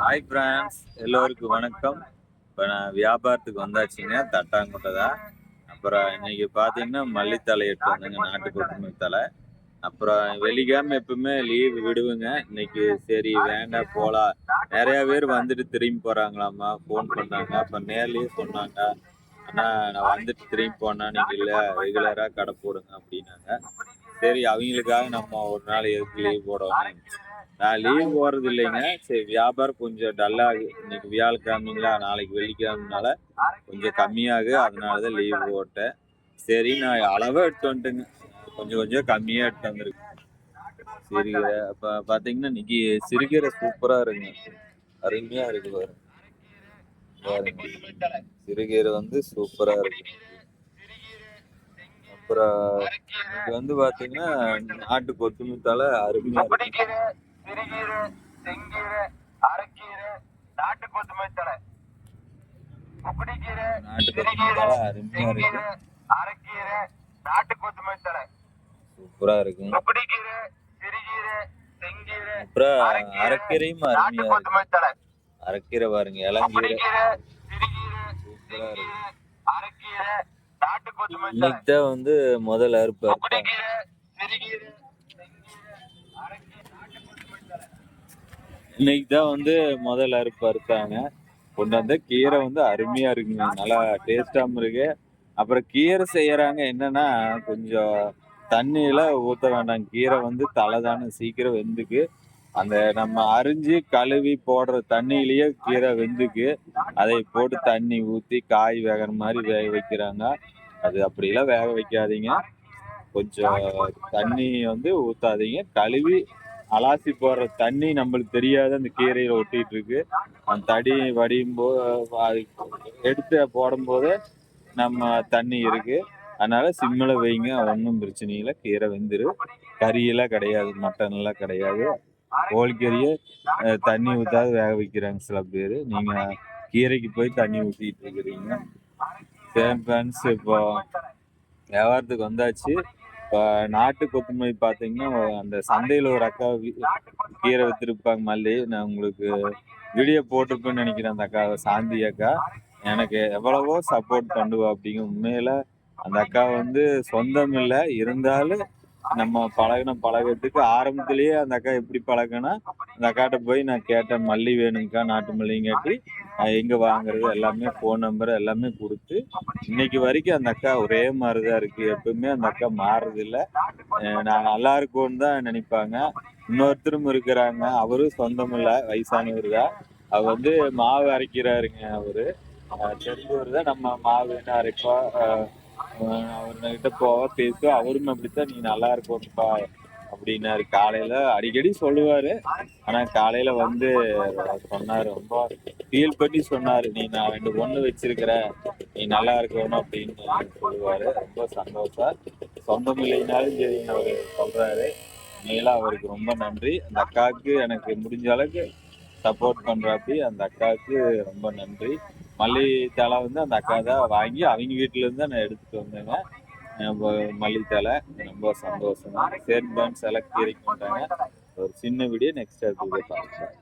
Hi friends எல்லோருக்கும் வணக்கம். இப்போ நான் வியாபாரத்துக்கு வந்தாச்சுங்க தட்டாங்குட்டை தான் அப்புறம் இன்னைக்கு பார்த்தீங்கன்னா மல்லித்தலை எட்டு வந்தேங்க நாட்டுக்கோட்டு தலை அப்புறம் வெள்ளிக்கிழமை எப்பவுமே லீவ் விடுவேங்க. இன்னைக்கு சரி வேண்டாம் போகலாம் நிறைய பேர் வந்துட்டு திரும்பி போகிறாங்களாம்மா ஃபோன் பண்ணாங்க. அப்போ நேர்லேயே சொன்னாங்க. ஆனால் நான் வந்துட்டு திரும்பி போனா நீங்கள் இல்லை ரெகுலராக கடை போடுங்க அப்படின்னாங்க. சரி அவங்களுக்காக நம்ம ஒரு நாள் எதுக்கு லீவ் போடணும் நான் லீவ் போறது இல்லைங்க. சரி வியாபாரம் கொஞ்சம் டல்லாகு இன்னைக்கு வியாழக்கிழமைங்களா? நாளைக்கு வெள்ளிக்கிழமைனால கொஞ்சம் கம்மியாகு. அதனால தான் லீவ் போட்டேன். சரி நான் அளவாக எடுத்து வந்துட்டேங்க. கொஞ்சம் கொஞ்சம் கம்மியாக எடுத்து வந்திருக்கேன். சிறுகீரை அப்போ பார்த்தீங்கன்னா இன்னைக்கு சிறுகீரை சூப்பராக இருக்குங்க. அருமையாக இருக்கு பாரு பாருங்க. சிறுகீரை வந்து சூப்பராக இருக்கு. அப்புறம் இது வந்து பார்த்தீங்கன்னா நாட்டு கொத்தமல்லி தலை அருமையாக இருக்கு. சிறுகீரை செங்கீரை அரைக்கீரை நாட்டு கொத்தமல்லி தலை அருமையாக இருக்கு. செங்கீரை அரைக்கீரை நாட்டு கொத்தமல்லி தலை சூப்பராக இருக்குங்க குக்குடிக்கீரை சிறுகீரை செங்கீரை அரைக்கீரையும் நாட்டு அருமையாக இருக்கு அரைக்கீரை பாருங்க இளங்கீரை. சிறுகீரை இருக்கு. இன்னைக்கு தான் வந்து முதல் அறுப்பு இன்னைக்கு தான் வந்து முதல் அறுப்பு அறுத்தாங்க. கொண்டு வந்த கீரை வந்து அருமையா இருக்குங்க நல்லா டேஸ்டாகவும் இருக்கு. அப்புறம் கீரை செய்யறாங்க என்னன்னா கொஞ்சம் தண்ணியில ஊத்த வேண்டாம். கீரை வந்து தலை தானே சீக்கிரம் வெந்துக்கு. அந்த நம்ம அரிஞ்சு கழுவி போடுற தண்ணியிலேயே கீரை வெந்துக்கு. அதை போட்டு தண்ணி ஊத்தி காய் வேகிற மாதிரி வேக வைக்கிறாங்க. அது அப்படிலாம் வேக வைக்காதீங்க. கொஞ்சம் தண்ணி வந்து ஊத்தாதீங்க. கழுவி அலாசி போடுற தண்ணி நம்மளுக்கு தெரியாத அந்த கீரையில ஒட்டிட்டு இருக்கு. அந்த தடி வடியும் போது அது எடுத்து போடும்போது நம்ம தண்ணி இருக்கு. அதனால சிம்மில் வைங்க ஒன்றும் பிரச்சனை இல்லை. கீரை வெந்துரு. கறியெல்லாம் கிடையாது மட்டன் எல்லாம் கிடையாது. கோழிக்கறியை தண்ணி ஊற்றாது வேக வைக்கிறாங்க சில பேர். நீங்கள் கீரைக்கு போய் தண்ணி ஊற்றிட்டு இருக்கிறீங்க. சேம் ஃப்ரெண்ட்ஸ் இப்போ வியாபாரத்துக்கு வந்தாச்சு. இப்போ நாட்டு கொத்தமல்லி பார்த்தீங்கன்னா அந்த சந்தையில் ஒரு அக்கா கீரை விற்றுருப்பாங்க மல்லி. நான் உங்களுக்கு வீடியோ போட்டிருப்பேன்னு நினைக்கிறேன் அந்த அக்கா சாந்தி அக்கா. எனக்கு எவ்வளவோ சப்போர்ட் பண்ணுவா அப்படிங்க உண்மையில அந்த அக்கா வந்து சொந்தம் இல்லை. இருந்தாலும் நம்ம பழகின பழகத்துக்கு ஆரம்பத்திலேயே அந்த அக்கா எப்படி பழகினா அந்த அக்காட்ட போய் நான் கேட்டேன் மல்லி வேணுங்கக்கா நாட்டு மல்லிங்காட்டி நான் எங்க வாங்குறது? எல்லாமே ஃபோன் நம்பர் எல்லாமே கொடுத்து இன்னைக்கு வரைக்கும் அந்த அக்கா ஒரே மாதிரி தான் இருக்கு. எப்பவுமே அந்த அக்கா மாறுறது நான் நல்லா இருக்கும்னு தான் நினைப்பாங்க. இன்னொருத்தரும் இருக்கிறாங்க. அவரும் சொந்தம் இல்ல வயசானவர் தான். அவர் வந்து மாவு அரைக்கிறாருங்க அவரு. தெரிஞ்சவர் தான் நம்ம மாவு என்ன அரைப்பா அவர்கிட்ட போவ பேசு. அவரும் அப்படித்தான் நீ நல்லா இருக்கும்ப்பா அப்படின்னாரு. காலையில அடிக்கடி சொல்லுவாரு. ஆனா காலையில வந்து சொன்னாரு ரொம்ப ஃபீல் பண்ணி சொன்னாரு. நீ நான் ரெண்டு பொண்ணு வச்சிருக்கிற நீ நல்லா இருக்கணும் அப்படின்னு சொல்லுவாரு. ரொம்ப சந்தோஷம் சொந்தம் இல்லைனாலும் சரி அவரு சொல்றாரு. மேல அவருக்கு ரொம்ப நன்றி. அந்த அக்காவுக்கு எனக்கு முடிஞ்ச அளவுக்கு சப்போர்ட் பண்றாப்பி அந்த அக்காவுக்கு ரொம்ப நன்றி. மல்லித்தலை வந்து அந்த அக்கா தான் வாங்கி அவங்க வீட்டுல இருந்து தான் நான் எடுத்துட்டு வந்தேங்க. நம்ம தலை ரொம்ப சந்தோஷம். சேர்ந்து செலக்ட் இறக்கி வந்தாங்க ஒரு சின்ன வீடியோ நெக்ஸ்ட் எடுத்து பார்க்கலாம்.